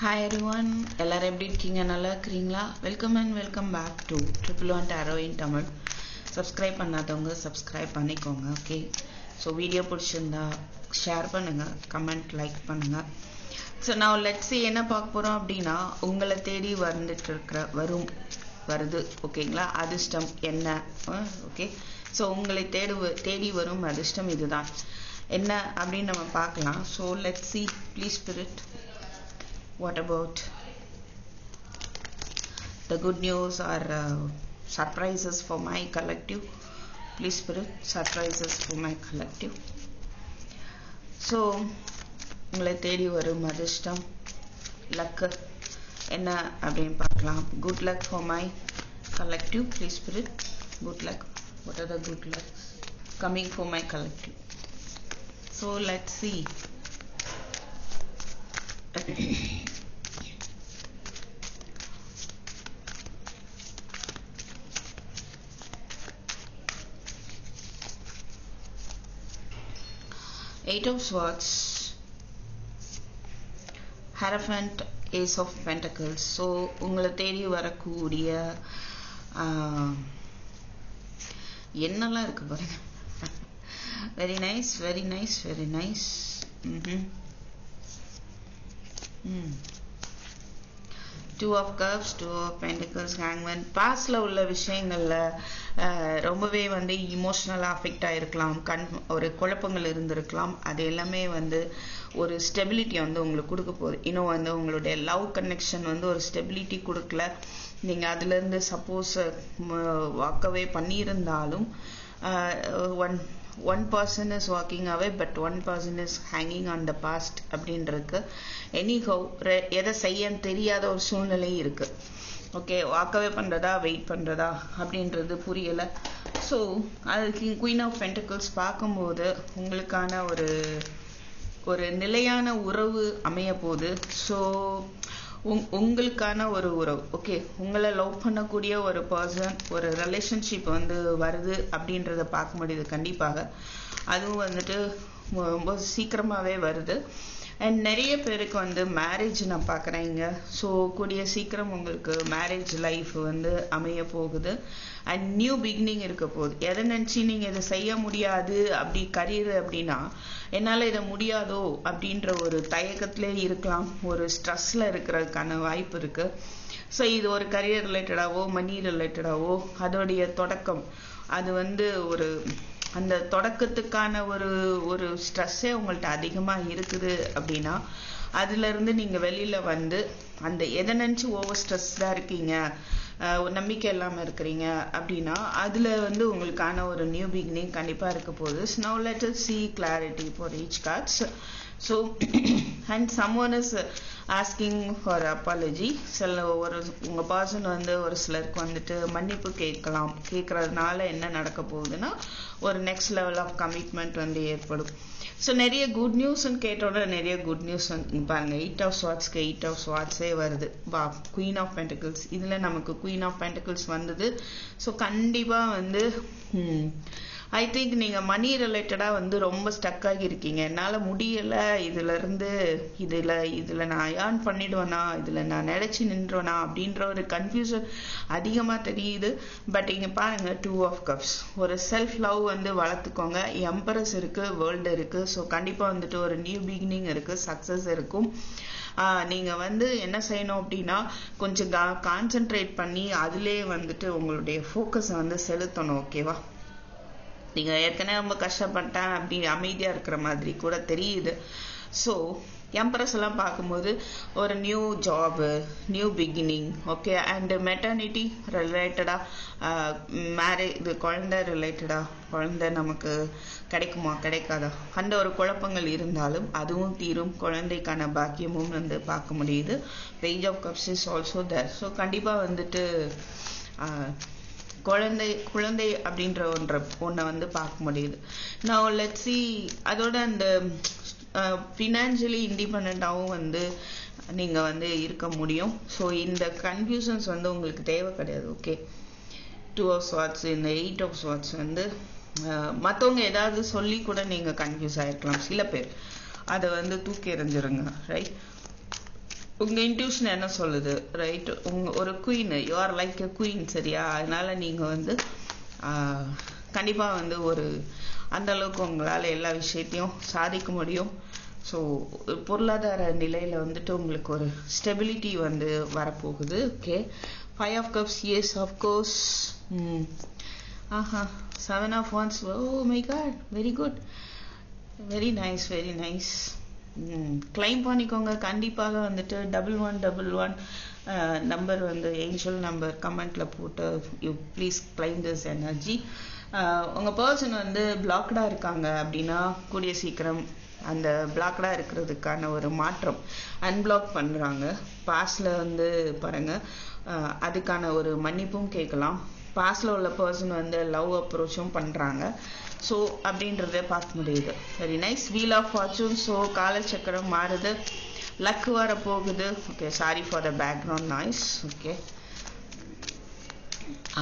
Hi everyone எல்லாரும் எப்படி இருக்கீங்க? நல்லா இருக்கிறீங்களா? Welcome and welcome back to triple one tarot in Tamil subscribe பண்ணாதவங்க சப்ஸ்கிரைப் பண்ணிக்கோங்க ஓகே ஸோ வீடியோ பிடிச்சிருந்தா ஷேர் பண்ணுங்கள் கமெண்ட் லைக் பண்ணுங்கள் ஸோ நான் லெட்ஸி என்ன பார்க்க போகிறோம் அப்படின்னா உங்களை தேடி வந்துட்டு இருக்கிற வரும் வருது ஓகேங்களா? அதிர்ஷ்டம் என்ன? ஓகே ஸோ உங்களை தேடு தேடி வரும் அதிர்ஷ்டம் இதுதான். என்ன அப்படின்னு நம்ம பார்க்கலாம். So let's see please spirit what about the good news or uh, surprises for my collective please spirit surprises for my collective so உங்களை தேடி வரும் அதிர்ஷ்டம் லக்கு என்ன அப்படின்னு பார்க்கலாம் good luck for my collective please spirit good luck what are the good luck coming for my collective so let's see Eight of Swords, Hierophant, Ace of Pentacles. So உங்களை தேடி வரக்கூடிய என்னெல்லாம் இருக்கு பாருங்க. Very nice very nice very nice hmm. Two of cups two of pentacles ஹேங்மேன் பாஸ்டில் உள்ள விஷயங்களில் ரொம்பவே வந்து இமோஷ்னலாக அஃபெக்ட் ஆகிருக்கலாம் கண் ஒரு குழப்பங்கள் இருந்திருக்கலாம். அது எல்லாமே வந்து ஒரு ஸ்டெபிலிட்டி வந்து உங்களுக்கு கொடுக்க போகுது. இன்னும் வந்து உங்களுடைய லவ் கனெக்ஷன் வந்து ஒரு ஸ்டெபிலிட்டி கொடுக்கல. நீங்கள் அதுலேருந்து சப்போஸ் வாக்கவே பண்ணியிருந்தாலும் one one person is walking away but one person is hanging on the past அப்படின்றதுக்கு எனி ஹவ் எதை செய்யன்னு தெரியாத ஒரு சூழ்நிலை இருக்குது ஓகே வாக்கவே பண்ணுறதா வெயிட் பண்ணுறதா அப்படின்றது புரியலை. ஸோ அதுக்கு குயின் ஆஃப் பென்டிகல்ஸ் பார்க்கும்போது உங்களுக்கான ஒரு ஒரு நிலையான உறவு அமைய போகுது ஸோ உங்களுக்கான ஒரு உறவு. ஓகே உங்களை லவ் பண்ணக்கூடிய ஒரு பர்சன் ஒரு ரிலேஷன்ஷிப் வந்து வருது அப்படின்றத பார்க்க முடியுது கண்டிப்பாக அதுவும் வந்துட்டு ரொம்ப சீக்கிரமாகவே வருது. அண்ட் நிறைய பேருக்கு வந்து மேரேஜ் நான் பார்க்குறேங்க ஸோ கூடிய சீக்கிரம் உங்களுக்கு மேரேஜ் லைஃப் வந்து அமைய போகுது. அண்ட் நியூ பிகினிங் இருக்க போகுது. எதை நினச்சி நீங்கள் இதை செய்ய முடியாது அப்படி கரியர் அப்படின்னா என்னால் இதை முடியாதோ அப்படின்ற ஒரு தயக்கத்திலே இருக்கலாம். ஒரு ஸ்ட்ரெஸ்ஸில் இருக்கிறதுக்கான வாய்ப்பு இருக்குது ஸோ இது ஒரு கரியர் ரிலேட்டடாவோ மணி ரிலேட்டடாவோ அதோடைய தொடக்கம். அது வந்து ஒரு அந்த தொடக்கத்துக்கான ஒரு ஒரு ஸ்ட்ரெஸ்ஸே உங்கள்கிட்ட அதிகமாக இருக்குது அப்படின்னா அதுலேருந்து நீங்கள் வெளியில் வந்து அந்த எதை நினச்சி ஓவர் ஸ்ட்ரெஸ்டாக இருக்கீங்க நம்பிக்கை இல்லாமல் இருக்கிறீங்க அப்படின்னா அதில் வந்து உங்களுக்கான ஒரு நியூ பிகினிங் கண்டிப்பாக இருக்க போகுது. No let's see clarity for each cards so and someone is asking for apology சில ஒரு உங்கள் பர்சன் வந்து ஒரு சிலருக்கு வந்துட்டு மன்னிப்பு கேட்கலாம். கேட்கறதுனால என்ன நடக்க போகுதுன்னா ஒரு நெக்ஸ்ட் லெவல் ஆஃப் கமிட்மெண்ட் வந்து ஏற்படும். ஸோ நிறைய குட் நியூஸ்ன்னு கேட்டோட நிறைய குட் நியூஸ் வந்து பாருங்க எயிட் ஆஃப் ஸ்வாட்ஸ்க்கு எயிட் ஆஃப் ஸ்வாட்ஸே வருது. வா குயின் ஆஃப் பென்டிகல்ஸ் இதில் நமக்கு குயின் ஆஃப் பென்டிகல்ஸ் வந்தது. ஸோ கண்டிப்பாக வந்து hmm, ஐ திங்க் நீங்கள் மணி ரிலேட்டடாக வந்து ரொம்ப ஸ்டக் ஆகியிருக்கீங்க. என்னால் முடியலை. இதிலருந்து இதில் இதில் நான் ஏர்ன் பண்ணிடுவேனா? இதில் நான் நினச்சி நின்றுவேனா? அப்படின்ற ஒரு கன்ஃபியூஷன் அதிகமாக தெரியுது. பட் இங்கே பாருங்கள் டூ ஆஃப் கப்ஸ் ஒரு செல்ஃப் லவ் வந்து வளர்த்துக்கோங்க. எம்பரஸ் இருக்குது வேர்ல்டு இருக்குது ஸோ கண்டிப்பாக வந்துட்டு ஒரு நியூ பிகினிங் இருக்குது சக்ஸஸ் இருக்கும். நீங்கள் வந்து என்ன செய்யணும் அப்படின்னா கொஞ்சம் கான்சென்ட்ரேட் பண்ணி அதிலே வந்துட்டு உங்களுடைய ஃபோக்கஸை வந்து செலுத்தணும் ஓகேவா நீங்கள் ஏற்கனவே ரொம்ப கஷ்டப்பட்டேன் அப்படி அமைதியாக இருக்கிற மாதிரி கூட தெரியுது. ஸோ எம்பரஸ் எல்லாம் பார்க்கும்போது ஒரு new job new beginning okay and maternity ரிலேட்டடாக மேரேஜ் இது குழந்தை ரிலேட்டடாக குழந்தை நமக்கு கிடைக்குமா கிடைக்காதா? அந்த ஒரு குழப்பங்கள் இருந்தாலும் அதுவும் தீரும். குழந்தைக்கான பாக்கியமும் வந்து பார்க்க முடியுது. Page of cups is also there so கண்டிப்பாக வந்துட்டு குழந்தை குழந்தை அப்படின்ற ஒன்ற ஒன்றை வந்து பார்க்க முடியுது. நான் லெட்ஸி அதோட அந்த ஃபினான்ஷியலி இண்டிபெண்ட்டாகவும் வந்து நீங்கள் வந்து இருக்க முடியும். ஸோ இந்த கன்ஃபியூஷன்ஸ் வந்து உங்களுக்கு தேவை கிடையாது ஓகே டூ ஆஃப் ஸ்வாட்ஸ் இந்த எயிட் ஆஃப் ஸ்வாட்ஸ் வந்து மற்றவங்க ஏதாவது சொல்லி கூட நீங்கள் கன்ஃபியூஸ் ஆகிருக்கலாம் சில பேர். அதை வந்து தூக்கி எறிஞ்சிருங்க ரைட் உங்க இன்ட்யூஷன் என்ன சொல்லுது? ரைட் உங்க ஒரு queen you are like a queen சரியா? அதனால நீங்க வந்து கண்டிப்பா வந்து ஒரு அந்த அளவுக்கு உங்களால எல்லா விஷயத்தையும் சாதிக்க முடியும். ஸோ பொருளாதார நிலையில வந்துட்டு உங்களுக்கு ஒரு ஸ்டெபிலிட்டி வந்து வரப்போகுது. Okay five of cups yes of course aha seven of wands oh my god very good very nice very nice claim பண்ணிக்கோங்க. கண்டிப்பாக வந்துட்டு double one double one number வந்து ஏஞ்சல் நம்பர் கமெண்ட்ல போட்டு you please claim this energy உங்கள் person வந்து பிளாக்டாக இருக்காங்க அப்படின்னா கூடிய சீக்கிரம் அந்த பிளாக்டாக இருக்கிறதுக்கான ஒரு மாற்றம் அன்பிளாக் பண்ணுறாங்க பாஸ்டில் வந்து பாருங்கள் அதுக்கான ஒரு மன்னிப்பும் கேட்கலாம். பாஸ்டில் உள்ள பர்சன் வந்து லவ் அப்ரோச்சும் பண்ணுறாங்க ஸோ அப்படின்றத பார்க்க முடியுது very nice wheel of fortune so கால சக்கரம் மாறுது லக் வர போகுது okay sorry for the background noise okay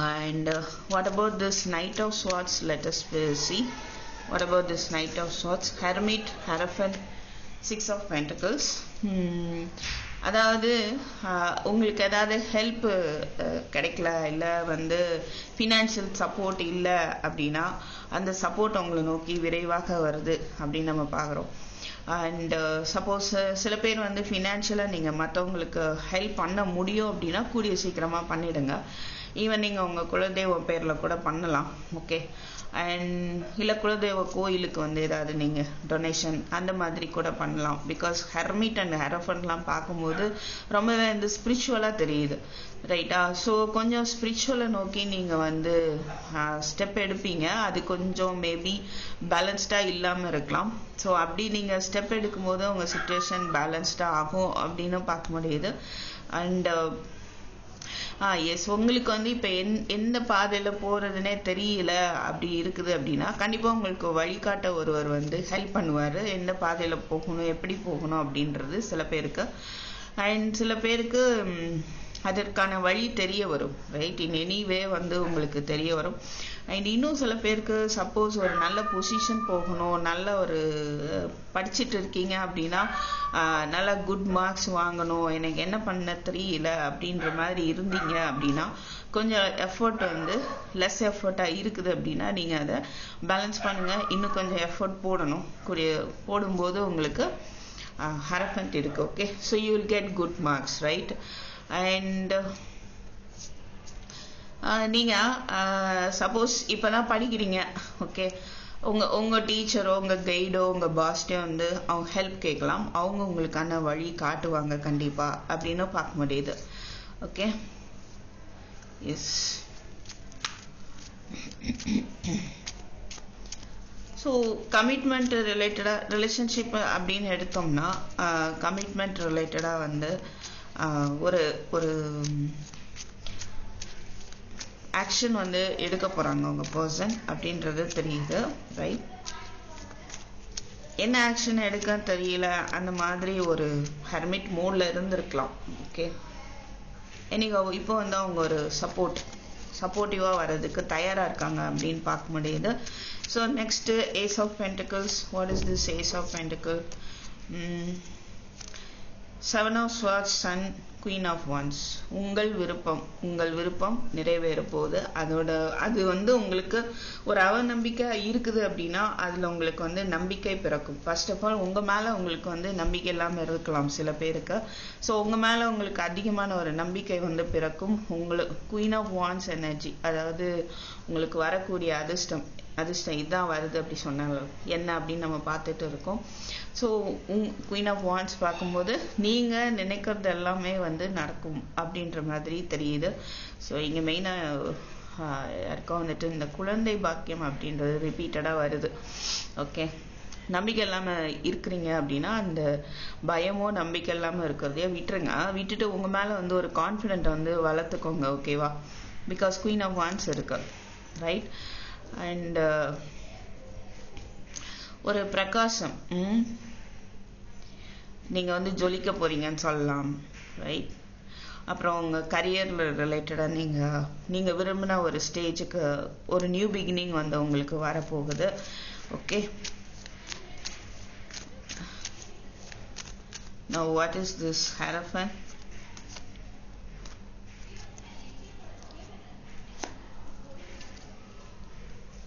and what about this knight of swords let's see what about this knight of swords hermit hierophant six of pentacles அதாவது உங்களுக்கு ஏதாவது help கிடைக்கல இல்லை வந்து ஃபினான்ஷியல் சப்போர்ட் இல்லை அப்படின்னா அந்த சப்போர்ட் உங்களை நோக்கி விரைவாக வருது அப்படின்னு நம்ம பார்க்குறோம். அண்டு சப்போஸ் சில பேர் வந்து ஃபினான்ஷியலாக நீங்கள் மற்றவங்களுக்கு ஹெல்ப் பண்ண முடியும் அப்படின்னா கூடிய சீக்கிரமாக பண்ணிவிடுங்க ஈவன் நீங்கள் உங்கள் குலதெய்வம் பேரில் கூட பண்ணலாம். ஓகே அண்ட் இல்லை குலதெய்வ கோயிலுக்கு வந்து ஏதாவது நீங்கள் டொனேஷன் அந்த மாதிரி கூட பண்ணலாம். பிகாஸ் ஹெர்மிட் அண்ட் ஹெரஃபன்லாம் பார்க்கும்போது ரொம்பவே வந்து ஸ்பிரிச்சுவலாக தெரியுது. ரைட்டா ஸோ கொஞ்சம் ஸ்பிரிச்சுவலை நோக்கி நீங்கள் வந்து ஸ்டெப் எடுப்பீங்க. அது கொஞ்சம் மேபி பேலன்ஸ்டாக இல்லாமல் இருக்கலாம். ஸோ அப்படி நீங்கள் ஸ்டெப் எடுக்கும்போது உங்கள் சுச்சுவேஷன் பேலன்ஸ்டாக ஆகும் அப்படின்னு பார்க்க முடியுது. அண்ட் ஆ எஸ் உங்களுக்கு வந்து இப்போ எந் எந்த பாதையில் போகிறதுனே தெரியல அப்படி இருக்குது அப்படின்னா கண்டிப்பாக உங்களுக்கு வழிகாட்ட ஒருவர் வந்து ஹெல்ப் பண்ணுவார். எந்த பாதையில் போகணும் எப்படி போகணும் அப்படின்றது சில பேருக்கு. அண்ட் சில பேருக்கு அதற்கான வழி தெரிய வரும். ரைட் இன் எனிவே வந்து உங்களுக்கு தெரிய வரும். அண்ட் இன்னும் சில பேருக்கு சப்போஸ் ஒரு நல்ல பொசிஷன் போகணும் நல்ல ஒரு படிச்சுட்டு இருக்கீங்க அப்படின்னா நல்லா நல்ல குட் மார்க்ஸ் வாங்கணும் எனக்கு என்ன பண்ண தெரியல அப்படின்ற மாதிரி இருந்தீங்க அப்படின்னா கொஞ்சம் எஃபர்ட் வந்து லெஸ் எஃபர்ட்டாக இருக்குது அப்படின்னா நீங்கள் அதை பேலன்ஸ் பண்ணுங்கள் இன்னும் கொஞ்சம் எஃபர்ட் போடணும். கூடிய போடும்போது உங்களுக்கு ஹரஃபண்ட் இருக்குது okay so you will get good marks right and நீங்கள் சப்போஸ் இப்போ தான் படிக்கிறீங்க ஓகே உங்கள் உங்கள் டீச்சரோ உங்கள் கைடோ உங்கள் பாஸ்டே வந்து அவங்க ஹெல்ப் கேட்கலாம். அவங்க உங்களுக்கான வழி காட்டுவாங்க கண்டிப்பாக அப்படின்னு பார்க்க முடியுது ஓகே எஸ் ஸோ கமிட்மெண்ட் ரிலேட்டடாக ரிலேஷன்ஷிப் அப்படின்னு எடுத்தோம்னா கமிட்மெண்ட் ரிலேட்டடாக வந்து ஒரு ஒரு ஆக்ஷன் வந்து எடுக்க போகிறாங்க அவங்க பர்சன் அப்படின்றது தெரியுது ரைட் என்ன ஆக்ஷன் எடுக்க தெரியல அந்த மாதிரி ஒரு ஹெர்மிட் மூடில் இருந்திருக்கலாம் ஓகே என்னைக்கு இப்போ வந்து அவங்க ஒரு சப்போர்ட் சப்போர்ட்டிவாக வர்றதுக்கு தயாராக இருக்காங்க அப்படின்னு பார்க்க முடியுது. So next ace of pentacles what is this ace of pentacle seven of swords sun queen of wands உங்கள் விருப்பம். உங்கள் விருப்பம் நிறைவேற போகுது அதோட அது வந்து உங்களுக்கு ஒரு அவநம்பிக்கை இருக்குது அப்படின்னா அதில் உங்களுக்கு வந்து நம்பிக்கை பிறக்கும். ஃபர்ஸ்ட் ஆஃப் ஆல் உங்கள் மேலே உங்களுக்கு வந்து நம்பிக்கை இல்லாமல் இருக்கலாம் சில பேருக்கு. ஸோ உங்கள் மேலே உங்களுக்கு அதிகமான ஒரு நம்பிக்கை வந்து பிறக்கும். உங்களுக்கு குயின் ஆஃப் வான்ஸ் எனர்ஜி அதாவது உங்களுக்கு வரக்கூடிய அதிர்ஷ்டம் அதிர்ஷ்டம் இதான் வருது அப்படி சொன்னாங்க. என்ன அப்படின்னு நம்ம பார்த்துட்டு இருக்கோம். ஸோ குயின் ஆஃப் வான்ஸ் பார்க்கும்போது நீங்கள் நினைக்கிறது எல்லாமே வந்து நடக்கும் அப்படின்ற மாதிரி தெரியுது. ஸோ இங்கே மெயினாக யாருக்கா வந்துட்டு இந்த குழந்தை பாக்கியம் அப்படின்றது ரிப்பீட்டடாக வருது. ஓகே நம்பிக்கை இல்லாமல் இருக்கிறீங்க அப்படின்னா அந்த பயமோ நம்பிக்கை இல்லாமல் இருக்கிறதையோ விட்டுருங்க. விட்டுட்டு உங்கள் மேலே வந்து ஒரு கான்ஃபிடென்ட் வந்து வளர்த்துக்கோங்க ஓகேவா பிகாஸ் குயின் ஆஃப் வான்ஸ் இருக்கு. ரைட் அண்ட் uh, ஒரு பிரகாசம் நீங்கள் நீங்க வந்து ஜொலிக்க போறீங்கன்னு சொல்லலாம் ரைட் அப்புறம் உங்க கரியர்ல ரிலேட்டடா நீங்க நீங்க விரும்பின ஒரு ஸ்டேஜுக்கு ஒரு நியூ பிகினிங் வந்து உங்களுக்கு வரப்போகுது okay no what is this hierophant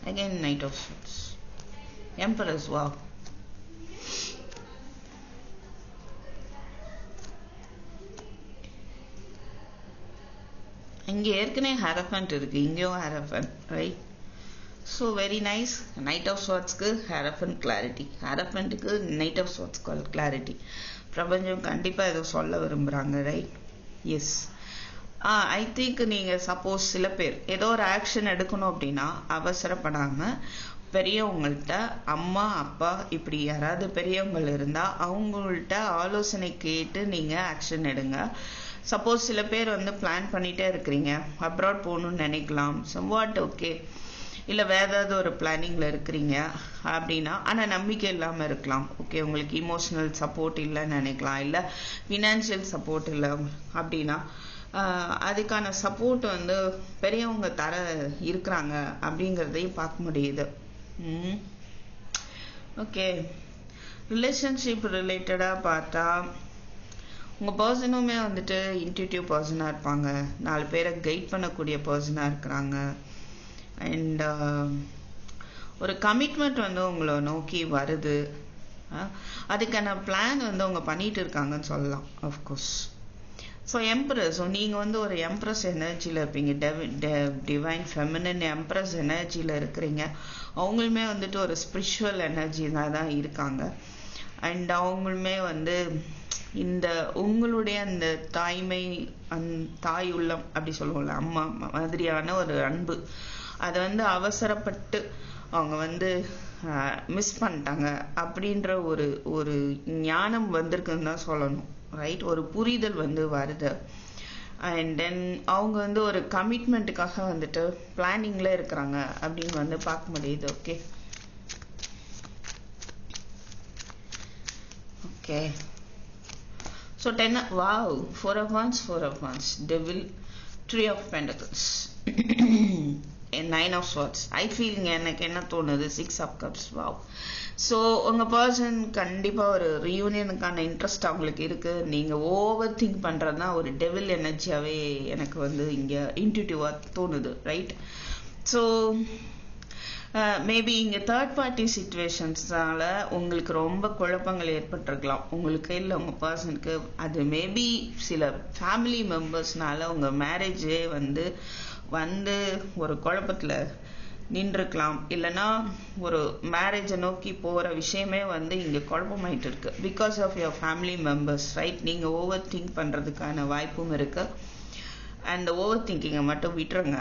again knight of swords. Emperors wow இங்கே ஏற்கனவே ஹேரஃபண்ட் இருக்கு. இங்கேயும் hierophant right so very nice knight of ஸ்வாட்ஸ்க்கு hierophant clarity ஹேரஃபண்ட்டுக்கு நைட் ஆஃப் ஸ்வாட்ஸ் கிளாரிட்டி பிரபஞ்சம் கண்டிப்பாக ஏதோ சொல்ல விரும்புகிறாங்க right yes ah I think நீங்கள் சப்போஸ் சில பேர் ஏதோ ஒரு ஆக்ஷன் எடுக்கணும் அப்படின்னா அவசரப்படாமல் பெரியவங்கள்ட்ட அம்மா அப்பா இப்படி யாராவது பெரியவங்கள் இருந்தால் அவங்கள்ட்ட ஆலோசனை கேட்டு நீங்கள் ஆக்ஷன் எடுங்க. சப்போஸ் சில பேர் வந்து பிளான் பண்ணிகிட்டே இருக்கிறீங்க. அப்ராட் போகணும்னு நினைக்கலாம். சம்வாட் ஓகே இல்லை வேற ஏதாவது ஒரு பிளானிங்கில் இருக்கிறீங்க அப்படின்னா ஆனால் நம்பிக்கை இல்லாமல் இருக்கலாம். ஓகே உங்களுக்கு இமோஷனல் சப்போர்ட் இல்லைன்னு நினைக்கலாம். இல்லை ஃபினான்ஷியல் சப்போர்ட் இல்லை அப்படின்னா அதுக்கான சப்போர்ட் வந்து பெரியவங்க தர இருக்கிறாங்க அப்படிங்கிறதையும் பார்க்க முடியுது. ஓகே. ரிலேஷன்ஷிப் ரிலேட்டடாக பார்த்தா உங்கள் பர்சனுமே வந்துட்டு இன்டியூட்டிவ் பர்சனாக இருப்பாங்க. நாலு பேரை கைட் பண்ணக்கூடிய பர்சனாக இருக்கிறாங்க. அண்ட் ஒரு கமிட்மெண்ட் வந்து உங்களை நோக்கி வருது. அதுக்கான பிளான் வந்து அவங்க பண்ணிட்டு இருக்காங்கன்னு சொல்லலாம் ஆஃப்கோர்ஸ் ஸோ எம்ப்ரஸ் ஸோ நீங்கள் வந்து ஒரு எம்ப்ரஸ் எனர்ஜியில் இருப்பீங்க. டிவைன் ஃபெமினன் எம்ப்ரஸ் எனர்ஜியில் இருக்கிறீங்க. அவங்களுமே வந்துட்டு ஒரு ஸ்பிரிச்சுவல் எனர்ஜி தான் தான் இருக்காங்க. அண்ட் அவங்களுமே வந்து இந்த உங்களுடைய அந்த தாய்மை அந் தாய் உள்ளம் அப்படி சொல்லுவோம்ல அம்மா மாதிரியான ஒரு அன்பு. அதை வந்து அவசரப்பட்டு அவங்க வந்து மிஸ் பண்ணிட்டாங்க. அப்படின்ற ஒரு ஒரு ஞானம் வந்திருக்குன்னு தான் சொல்லணும். ரைட் ஒரு புரிதல் வந்து வருது. அண்ட் தென் அவங்க வந்து ஒரு கமிட்மெண்ட்டுக்காக வந்துட்டு பிளானிங்கில் இருக்கிறாங்க அப்படின்னு வந்து பார்க்க முடியுது okay okay so ten wow four of wands four of wands devil three of pentacles nine of swords I feeling எனக்கு என்ன தோணுது? Six of cups wow so உங்கள் பர்சன் கண்டிப்பாக ஒரு ரியூனியனுக்கான இன்ட்ரெஸ்ட் அவங்களுக்கு இருக்குது நீங்கள் ஓவர் திங்க் பண்ணுறது தான் ஒரு டெவில் எனர்ஜியாகவே எனக்கு வந்து இங்கே இன்ட்யூட்டிவாக தோணுது ரைட் ஸோ மேபி இங்கே தேர்ட் பார்ட்டி சுச்சுவேஷன்ஸ்னால உங்களுக்கு ரொம்ப குழப்பங்கள் ஏற்பட்டிருக்கலாம். உங்களுக்கு இல்லை உங்கள் பர்சனுக்கு அது மேபி சில ஃபேமிலி மெம்பர்ஸ்னால உங்கள் மேரேஜே வந்து வந்து ஒரு குழப்பத்தில் நின்றுக்கலாம் இல்லைன்னா ஒரு மேரேஜை நோக்கி போகிற விஷயமே வந்து இங்கே குழப்பமாயிட்டு இருக்கு because of your family members right நீங்கள் ஓவர் திங்க் பண்ணுறதுக்கான வாய்ப்பும் இருக்கு. அந்த ஓவர் திங்கிங்கை மட்டும் விட்டுருங்க.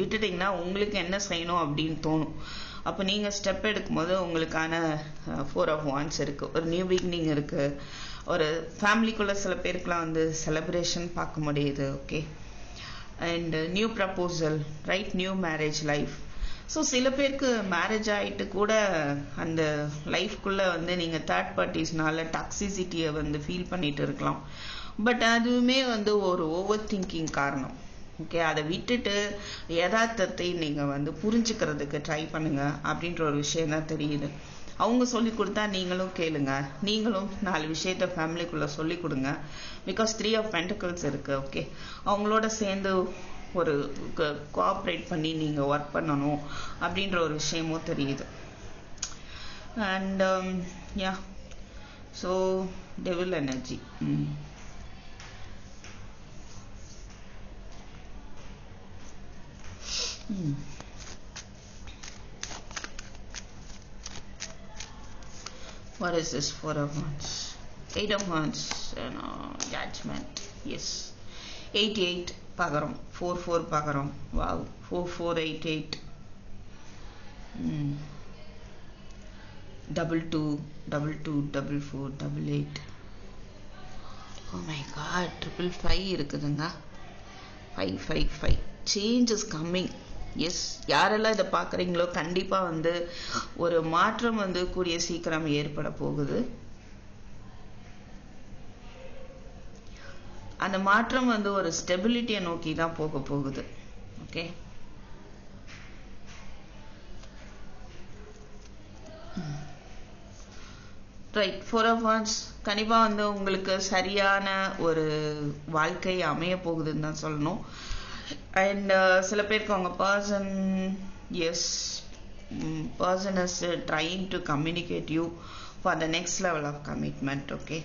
விட்டுட்டிங்கன்னா உங்களுக்கு என்ன செய்யணும் அப்படின்னு தோணும். அப்போ நீங்கள் ஸ்டெப் எடுக்கும்போது உங்களுக்கான ஃபோர் ஆஃப் ஒன்ஸ் இருக்குது ஒரு நியூ பிகினிங் இருக்குது ஒரு ஃபேமிலிக்குள்ளே சில பேருக்குலாம் வந்து செலப்ரேஷன் பார்க்க முடியுது okay and new proposal right new marriage life so சில பேருக்கு மேரேஜ் ஆகிட்டு கூட அந்த லைஃப்குள்ளே வந்து நீங்கள் தேர்ட் பார்ட்டிஸ்னால டாக்ஸிசிட்டியை வந்து ஃபீல் பண்ணிட்டு இருக்கலாம். பட் அதுவுமே வந்து ஒரு ஓவர் திங்கிங் காரணம். ஓகே அதை விட்டுட்டு யதார்த்தத்தை நீங்கள் வந்து புரிஞ்சுக்கிறதுக்கு ட்ரை பண்ணுங்க. அப்படின்ற ஒரு விஷயம் தான் தெரியுது. அவங்க சொல்லி கொடுத்தா நீங்களும் கேளுங்க. நீங்களும் நாலு விஷயத்த ஃபேமிலிக்குள்ளே சொல்லி கொடுங்க. பிகாஸ் த்ரீ ஆஃப் பென்டிகல்ஸ் இருக்கு ஓகே அவங்களோட சேர்ந்து ஒரு கோஆப்ரேட் பண்ணி நீங்கள் ஒர்க் பண்ணணும் அப்படின்ற ஒரு விஷயமும் தெரியுது. And yeah so devil energy hmm What is this? Four of Wands. Eight of Wands. You know, judgment. Yes. Eight eight. Pagaram. Four four Pagaram. Wow. Four four eight eight. Hmm. Double two. Double two. Double four. Double eight. Oh my God. Triple five இருக்குதுங்க five five five change is coming yes யாரெல்லாம் இதை பார்க்குறீங்களோ கண்டிப்பாக வந்து ஒரு மாற்றம் வந்து கூடிய சீக்கிரம் ஏற்பட போகுது. அந்த மாற்றம் வந்து ஒரு ஸ்டெபிலிட்டியை நோக்கி தான் போக போகுது. Okay right four of wands கண்டிப்பாக வந்து உங்களுக்கு சரியான ஒரு வாழ்க்கை அமைய போகுதுன்னு தான் சொல்லணும். அண்ட் uh, சில பேருக்கு அவங்க person yes person is trying to communicate you for the next level of commitment okay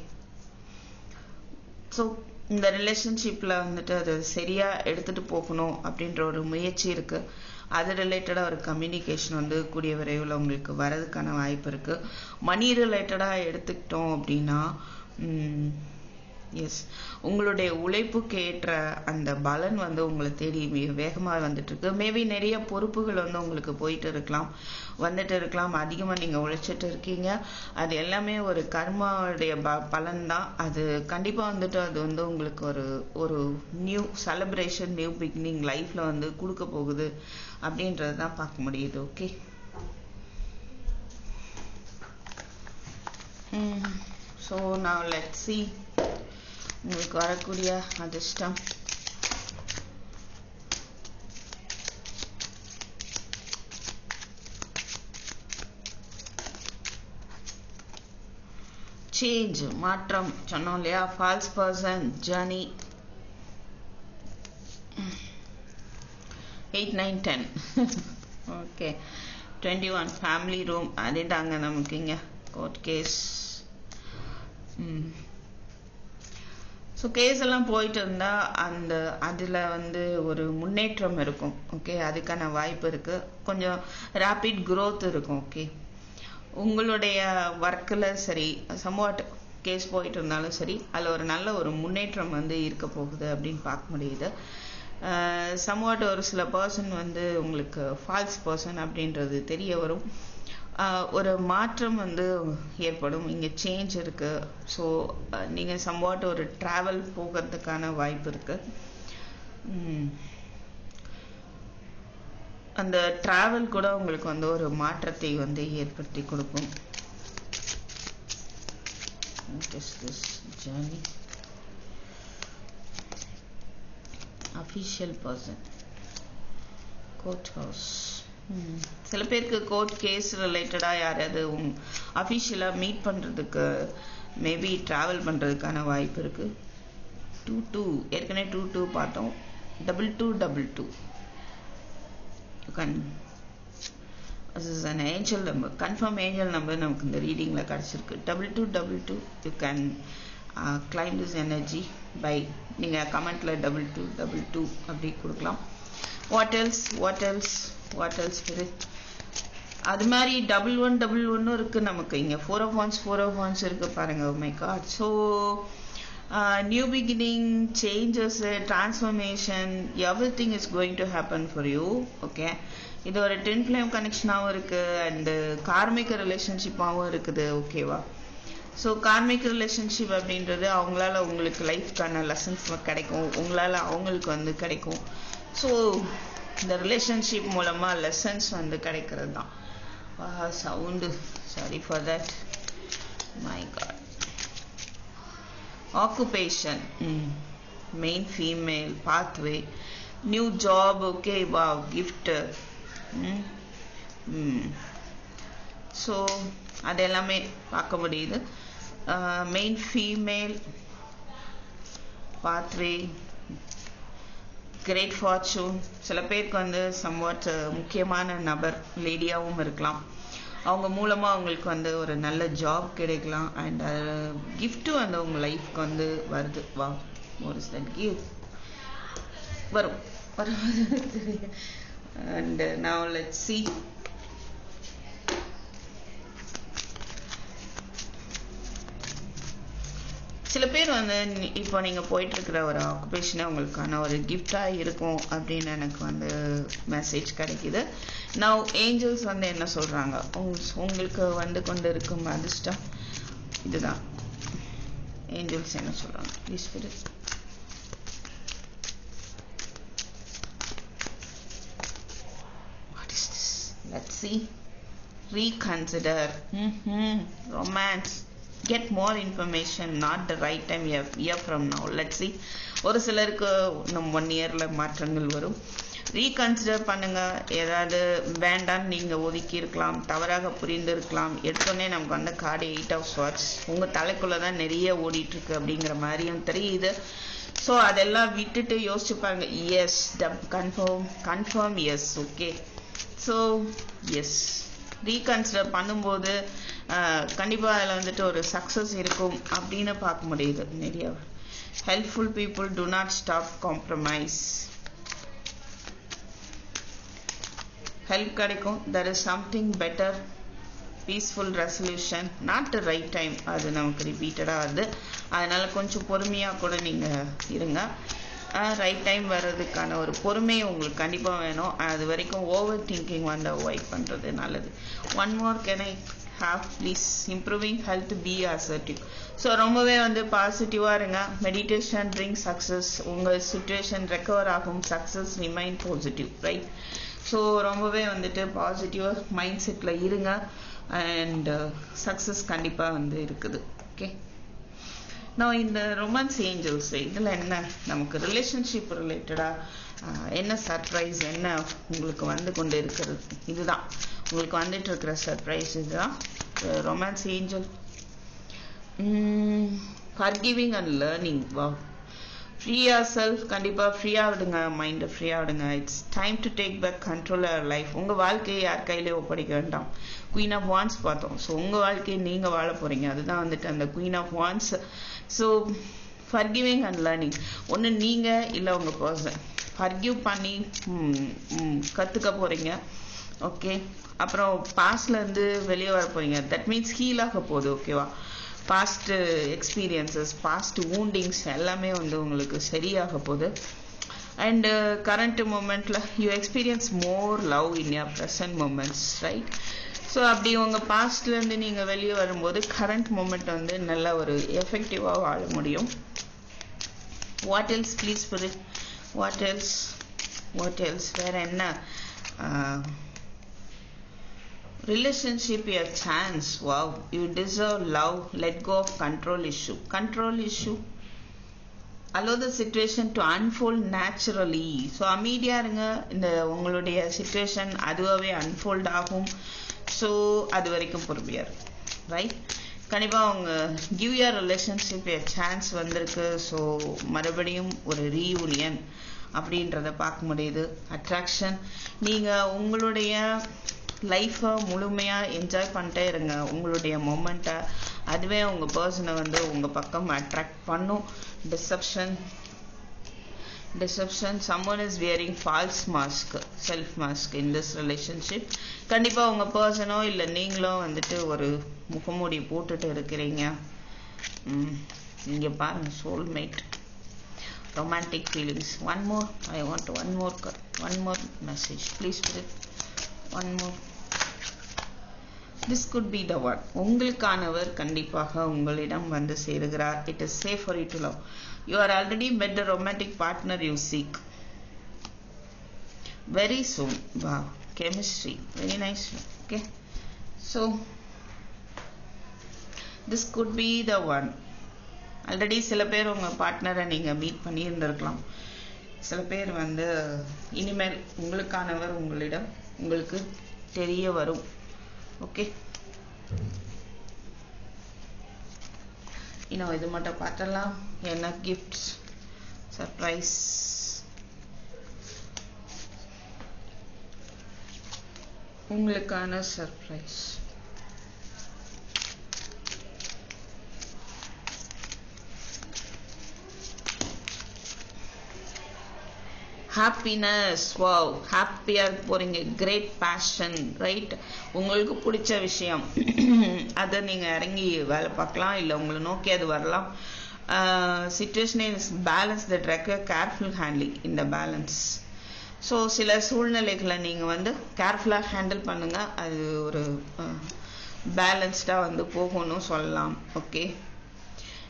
so இந்த ரிலேஷன்ஷிப்பில் வந்துட்டு அது சரியாக எடுத்துகிட்டு போகணும் அப்படின்ற ஒரு முயற்சி இருக்குது அது ரிலேட்டடாக ஒரு கம்யூனிகேஷன் வந்து கூடிய விரைவில் உங்களுக்கு வரதுக்கான வாய்ப்பு இருக்குது மணி ரிலேட்டடாக எடுத்துக்கிட்டோம் அப்படின்னா எஸ் உங்களுடைய உழைப்புக்கு ஏற்ற அந்த பலன் வந்து உங்களை தேடி வேகமாக வந்துட்டு இருக்கு மேபி நிறைய பொறுப்புகள் வந்து உங்களுக்கு போயிட்டு இருக்கலாம். வந்துட்டு இருக்கலாம். அதிகமாக நீங்கள் உழைச்சிட்டு இருக்கீங்க. அது எல்லாமே ஒரு கர்மாவுடைய ப பலன் தான் அது கண்டிப்பாக வந்துட்டு அது வந்து உங்களுக்கு ஒரு ஒரு நியூ செலப்ரேஷன் நியூ பிகினிங் லைஃப்பில் வந்து கொடுக்க போகுது அப்படின்றது தான் பார்க்க முடியுது. ஓகே ஸோ நான் லெட் சி உங்களுக்கு வரக்கூடிய அதிர்ஷ்டம். சேஞ்ச் மாற்றம் சொன்னோம் இல்லையா? False person journey eight nine ten okay twenty one family room அதே தாங்க நமக்கு இங்கே court case hmm. So case எல்லாம் போயிட்டு இருந்தால் அந்த அதில் வந்து ஒரு முன்னேற்றம் இருக்கும். ஓகே அதுக்கான வாய்ப்பு இருக்குது கொஞ்சம் ரேப்பிட் க்ரோத் இருக்கும். ஓகே உங்களுடைய ஒர்க்கில் சரி சம்வாட் கேஸ் போயிட்டு இருந்தாலும் சரி அதில் ஒரு நல்ல ஒரு முன்னேற்றம் வந்து இருக்க போகுது அப்படின்னு பார்க்க முடியுது. சம்வாட் ஒரு சில பர்சன் வந்து உங்களுக்கு ஃபால்ஸ் பர்சன் அப்படின்றது தெரிய வரும். ஒரு மாற்றம் வந்து ஏற்படும். இங்கே சேஞ்ச் இருக்குது ஸோ நீங்கள் சம்வாட் ஒரு ட்ராவல் போகிறதுக்கான வாய்ப்பு இருக்குது அந்த ட்ராவல் கூட உங்களுக்கு வந்து ஒரு மாற்றத்தை வந்து ஏற்படுத்தி கொடுக்கும். Journey official person court house சில பேருக்கு கோர்ட் கேஸ் ரிலேட்டடாக யாராவது அஃபிஷியலாக மீட் பண்ணுறதுக்கு மேபி ட்ராவல் பண்ணுறதுக்கான வாய்ப்பு இருக்குது டூ டூ ஏற்கனவே டூ டூ பார்த்தோம். Double two double two you can this is an angel number. Confirm angel number நமக்கு இந்த ரீடிங்கில் கிடச்சிருக்கு. Double two double two you can claim this energy by நீங்கள் கமெண்ட்டில் டபுள் டூ டபுள் டூ அப்படி கொடுக்கலாம். What else what else what else பெரு அது மாதிரி டபுள் ஒன் டபுள் ஒன்னும் இருக்குது நமக்கு. இங்கே four of wands four of wands இருக்குது பாருங்கள் my god so new beginning changes transformation everything is going to happen for you okay இது ஒரு டென் ஃப்ளேம் கனெக்ஷனாகவும் இருக்குது அண்டு கார்மிக ரிலேஷன்ஷிப்பாகவும் இருக்குது. ஓகேவா ஸோ கார்மிக் ரிலேஷன்ஷிப் அப்படின்றது அவங்களால உங்களுக்கு லைஃப்க்கான லெசன்ஸ் கிடைக்கும். உங்களால் அவங்களுக்கு வந்து கிடைக்கும். ஸோ இந்த ரிலேஷன்ஷிப் மூலமாக லெசன்ஸ் வந்து கிடைக்கிறது தான் sound sorry for that my. God occupation main female pathway new job okay wow gift so அது எல்லாமே பார்க்க முடியுது. Main female pathway great fortune சில பேருக்கு வந்து சம்வாட் uh, முக்கியமான நபர் லேடியாகவும் இருக்கலாம். அவங்க மூலமாக அவங்களுக்கு வந்து ஒரு நல்ல ஜாப் கிடைக்கலாம். அண்ட் கிஃப்ட்டு uh, வந்து உங்கள் லைஃப்க்கு வந்து வருது. வா ஒரு தட் கிஃப்ட் வரும். வரும். அண்டு நான் லெட் சி சில பேர் வந்து இப்போ நீங்கள் போயிட்டுருக்கிற ஒரு ஆக்குபேஷனே உங்களுக்கான ஒரு கிஃப்டாக இருக்கும் அப்படின்னு எனக்கு வந்து மெசேஜ் கிடைக்குது நான் ஏஞ்சல்ஸ் வந்து என்ன சொல்கிறாங்க உங்களுக்கு வந்து கொண்டு இருக்கும் அதிர்ஷ்டம் இதுதான் ஏஞ்சல்ஸ் என்ன சொல்கிறாங்க please Let's see. Reconsider. Mm-hmm. Romance. Get more information. Not the right time. Year, year from now. Let's see. ஒரு சிலருக்கு நம்ம ஒன் இயரில் மாற்றங்கள் வரும் ரீகன்சிடர் பண்ணுங்கள் ஏதாவது வேண்டான்னு நீங்கள் ஒதுக்கியிருக்கலாம் தவறாக புரிந்திருக்கலாம் எடுத்தோடனே நமக்கு வந்து கார்டு எயிட் ஆஃப் ஸ்வாட்ச் உங்கள் தலைக்குள்ளே தான் நிறைய ஓடிட்டுருக்கு அப்படிங்கிற மாதிரியும் தெரியுது ஸோ அதெல்லாம் விட்டுட்டு யோசிச்சு பாருங்க yes confirm confirm yes okay so yes reconsider பண்ணும்போது கண்டிப்பாக அதில் வந்துட்டு ஒரு சக்ஸஸ் இருக்கும் அப்படின்னு பார்க்க முடியுது. நிறைய helpful people to not stop compromise help கிடைக்கும். There is something better peaceful resolution not the right time அது நமக்கு ரிப்பீட்டடாக வருது. அதனால கொஞ்சம் பொறுமையாக கூட நீங்கள் இருங்க. ரைட் டைம் வர்றதுக்கான ஒரு பொறுமை உங்களுக்கு கண்டிப்பாக வேணும். அது வரைக்கும் ஓவர் திங்கிங் வந்து அவாய்ட் பண்ணுறது நல்லது. One more can I have please improving health be assertive so ரொம்பவே வந்து பாசிட்டிவாக இருங்க. மெடிடேஷன் ட்ரிங்க் சக்ஸஸ் உங்கள் சுச்சுவேஷன் ரெக்கவர் ஆகும். Success remain positive right so ரொம்பவே வந்துட்டு பாசிட்டிவாக மைண்ட் செட்டில் இருங்க. அண்ட் சக்ஸஸ் uh, கண்டிப்பாக வந்து இருக்குது. ஓகே நான் இந்த ரொமான்ஸ் ஏஞ்சல்ஸ் இதில் என்ன? நமக்கு ரிலேஷன்ஷிப் ரிலேட்டடாக என்ன சர்ப்ரைஸ் என்ன உங்களுக்கு வந்து கொண்டு இருக்கிறது இதுதான். உங்களுக்கு வந்துட்டு இருக்கிற சர்ப்ரைஸ் இதுதான். Romance angel forgiving and learning wow ஃப்ரீயாக செல்ஃப் கண்டிப்பாக ஃப்ரீயாக விடுங்க மைண்டை ஃப்ரீயாக விடுங்க it's time to take back control our life உங்கள் வாழ்க்கையை யார் கையிலே ஒப்படைக்க வேண்டாம். குயின் ஆஃப் வான்ஸ் பார்த்தோம். ஸோ உங்கள் வாழ்க்கையை நீங்கள் வாழ போகிறீங்க அதுதான் வந்துட்டு அந்த queen of wands so forgiving and learning ஒன்று நீங்கள் இல்லை உங்கள் பர்சன் ஃபர்கிவ் பண்ணி கற்றுக்க போகிறீங்க ஓகே அப்புறம் பாஸ்ட்லேருந்து வெளியே வர போகிறீங்க தட் மீன்ஸ் ஹீல் ஆக போகுது ஓகேவா பாஸ்ட்டு எக்ஸ்பீரியன்சஸ் பாஸ்ட் வூண்டிங்ஸ் எல்லாமே வந்து உங்களுக்கு சரியாக போகுது. And current மூமெண்ட்டில் you experience more love in your present moments right so அப்படி உங்கள் பாஸ்ட்லேருந்து நீங்கள் வெளியே வரும்போது கரண்ட் மூமெண்ட் வந்து நல்ல ஒரு எஃபெக்டிவாக வாழ முடியும். வாட் எல்ஸ் ப்ளீஸ் புரி வாட் எல்ஸ் வாட் எல்ஸ் வேறு என்ன? Relationship your chance wow you deserve love let go of control issue control issue allow the situation to unfold naturally so அமைதியாக இருங்க. இந்த உங்களுடைய சுச்சுவேஷன் அதுவாகவே அன்ஃபோல்ட் ஆகும். ஸோ அது வரைக்கும் பொறுமையாக இருக்கும் ரைட் கண்டிப்பாக அவங்க give your relationship a chance வந்திருக்கு. ஸோ மறுபடியும் ஒரு ரீயூனியன் அப்படின்றத பார்க்க முடியுது. அட்ராக்ஷன் நீங்கள் உங்களுடைய லைஃப்பை முழுமையாக என்ஜாய் பண்ணிட்டே இருங்க. உங்களுடைய மொமெண்ட்டை அதுவே உங்கள் பர்சனை வந்து உங்கள் பக்கம் அட்ராக்ட் பண்ணும். Deception deception someone is wearing false mask self mask in this relationship கண்டிப்பாக உங்கள் பர்சனோ இல்லை நீங்களும் வந்துட்டு ஒரு முகமூடி போட்டுட்டு இருக்கிறீங்க. இங்கே பாருங்கள் soulmate romantic feelings one more I want one more one more message please one more this could be the one உங்களுக்கானவர் கண்டிப்பாக உங்களிடம் வந்து சேருகிறார். It is safe for you to love you are already bet romantic partner you seek very soon wow chemistry very nice okay so this could be the one already சில பேர் உங்கள் பார்ட்னரை நீங்கள் meet பண்ணியிருந்திருக்கலாம். சில பேர் வந்து இனிமேல் உங்களுக்கானவர் உங்களிடம் உங்களுக்கு தெரிய வரும். ஓகே. இன்னும் இது மட்டும் பார்த்தலாம் என்ன கிஃப்ட்ஸ் சர்ப்ரைஸ் உங்களுக்கான சர்ப்ரைஸ் ஹாப்பினஸ் வாவ் ஹாப்பியாக இருக்க போகிறீங்க கிரேட் பேஷன் ரைட் உங்களுக்கு பிடிச்ச விஷயம். அதை நீங்கள் இறங்கி வேலை பார்க்கலாம். இல்லை உங்களை நோக்கி அது வரலாம். Situation is balance that require careful handling இந்த பேலன்ஸ் ஸோ சில சூழ்நிலைகளை நீங்கள் வந்து கேர்ஃபுல்லாக ஹேண்டில் பண்ணுங்கள் அது ஒரு பேலன்ஸ்டாக வந்து போகணும் சொல்லலாம். ஓகே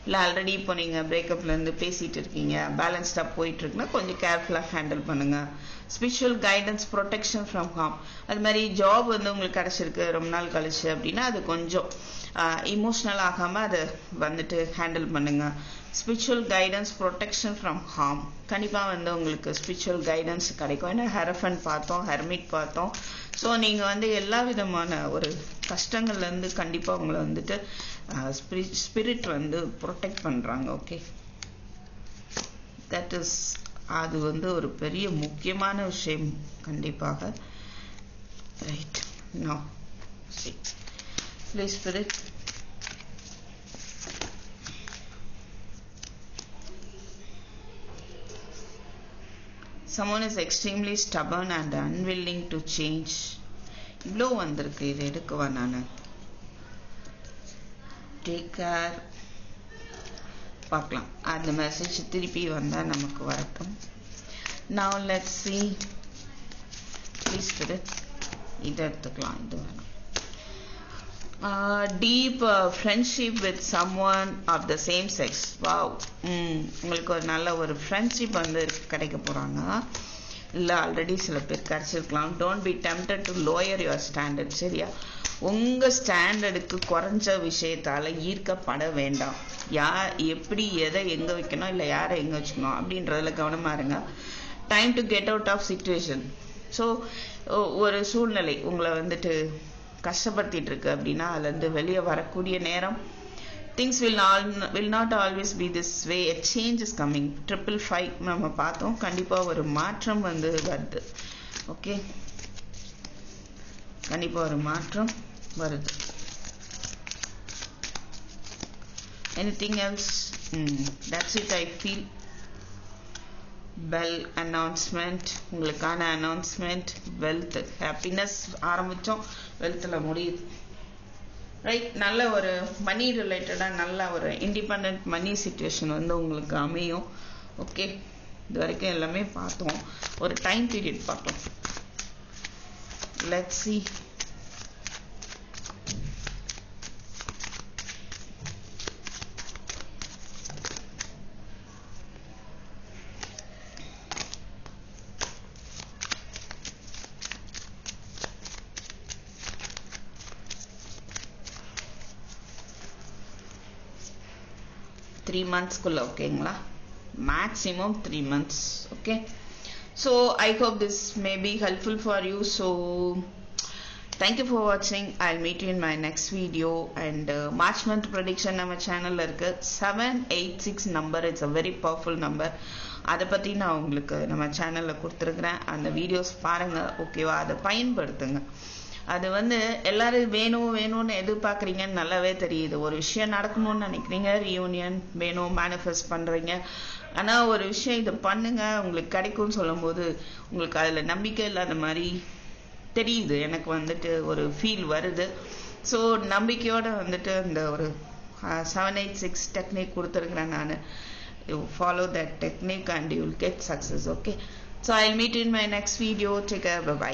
இல்லை ஆல்ரெடி இப்போ நீங்கள் பிரேக்கப்லேருந்து பேசிகிட்டு இருக்கீங்க. பேலன்ஸ்டாக போயிட்டுருக்குன்னா கொஞ்சம் கேர்ஃபுல்லாக ஹேண்டில் பண்ணுங்கள் spiritual guidance protection from harm அது மாதிரி ஜாப் வந்து உங்களுக்கு கிடச்சிருக்கு ரொம்ப நாள் கழிச்சு அப்படின்னா அது கொஞ்சம் இமோஷ்னல் ஆகாமல் அதை வந்துட்டு ஹேண்டில் பண்ணுங்கள் spiritual guidance protection from harm கண்டிப்பாக வந்து உங்களுக்கு ஸ்பிரிச்சுவல் கைடன்ஸ் கிடைக்கும். ஏன்னா ஹெரஃபன் பார்த்தோம் ஹெர்மிட் பார்த்தோம். ஸோ நீங்கள் வந்து எல்லா விதமான ஒரு கஷ்டங்கள்லேருந்து கண்டிப்பாக உங்களை வந்துட்டு ஸ்பிரிட் வந்து ப்ரொடெக்ட் பண்ணுறாங்க ஓகே தட் இஸ் அது வந்து ஒரு பெரிய முக்கியமான விஷயம் கண்டிப்பாக. Right no please spirit someone is extremely stubborn and unwilling to change இவ்வளோ வந்திருக்கு இது எடுக்கவா நான் டேக் கேர் பார்க்கலாம். அந்த மெசேஜ் திருப்பி வந்தால் நமக்கு வரட்டும். நான் லெட் சி ப்ளீஸ் இதை எடுத்துக்கலாம். இது வேணும். Deep friendship with someone of the same sex wow உங்களுக்கு ஒரு நல்ல ஒரு ஃப்ரெண்ட்ஷிப் வந்து கிடைக்க போகிறாங்க இல்லை ஆல்ரெடி சில பேர் கிடச்சிருக்கலாம் don't be tempted to lower your standard சரியா? உங்கள் ஸ்டாண்டர்டுக்கு குறைஞ்ச விஷயத்தால் ஈர்க்கப்பட வேண்டாம். யார் எப்படி எதை எங்கே வைக்கணும் இல்லை யாரை எங்கே வச்சுக்கணும் அப்படின்றதுல கவனமாக இருங்க. Time to get out of situation so ஒரு சூழ்நிலை உங்களை வந்துட்டு கஷ்டப்படுத்திட்டு இருக்கு அப்படின்னா அதுலேருந்து வெளியே வரக்கூடிய நேரம் things will all will not always be this way a change is coming triple five நம்ம பார்த்தோம். கண்டிப்பாக ஒரு மாற்றம் வந்து வருது. ஓகே கண்டிப்பாக ஒரு மாற்றம் வருது. Anything else that's it I feel bell announcement உங்களுக்கான அனௌன்ஸ்மெண்ட் வெல்த் ஹாப்பினஸ் ஆரம்பித்தோம் வெல்த்தில் முடியுது. ரைட் நல்ல ஒரு மணி ரிலேட்டடாக நல்ல ஒரு இண்டிபெண்ட் மணி சுச்சுவேஷன் வந்து உங்களுக்கு அமையும். ஓகே இது வரைக்கும் எல்லாமே பார்த்தோம். ஒரு டைம் பீரியட் பார்த்தோம். லெட்ஸி த்ரீ மந்த்ஸ்க்குள்ள ஓகேங்களா maximum three months okay so I hope this may be helpful for you so thank you for வாட்சிங் I meet you in my next video and March month prediction நம்ம சேனலில் இருக்கு. Seven eight six number it's a very powerful number அதை பற்றி நான் உங்களுக்கு நம்ம சேனலில் கொடுத்துருக்குறேன். அந்த வீடியோஸ் பாருங்கள் ஓகேவா அதை பயன்படுத்துங்க. அது வந்து எல்லாரும் வேணும் வேணும்னு எதிர்பார்க்குறீங்கன்னு நல்லாவே தெரியுது. ஒரு விஷயம் நடக்கணும்னு நினைக்கிறீங்க ரியூனியன் வேணும் மேனிஃபெஸ்ட் பண்ணுறீங்க ஆனால் ஒரு விஷயம் இதை பண்ணுங்க உங்களுக்கு கிடைக்கும்னு சொல்லும்போது உங்களுக்கு அதில் நம்பிக்கை இல்லாத மாதிரி தெரியுது. எனக்கு வந்துட்டு ஒரு ஃபீல் வருது. ஸோ நம்பிக்கையோடு வந்துட்டு இந்த ஒரு செவன் எயிட் சிக்ஸ் டெக்னிக் கொடுத்துருக்குறேன் நான். You follow that technique and you will get success okay so I meet in my next video take bye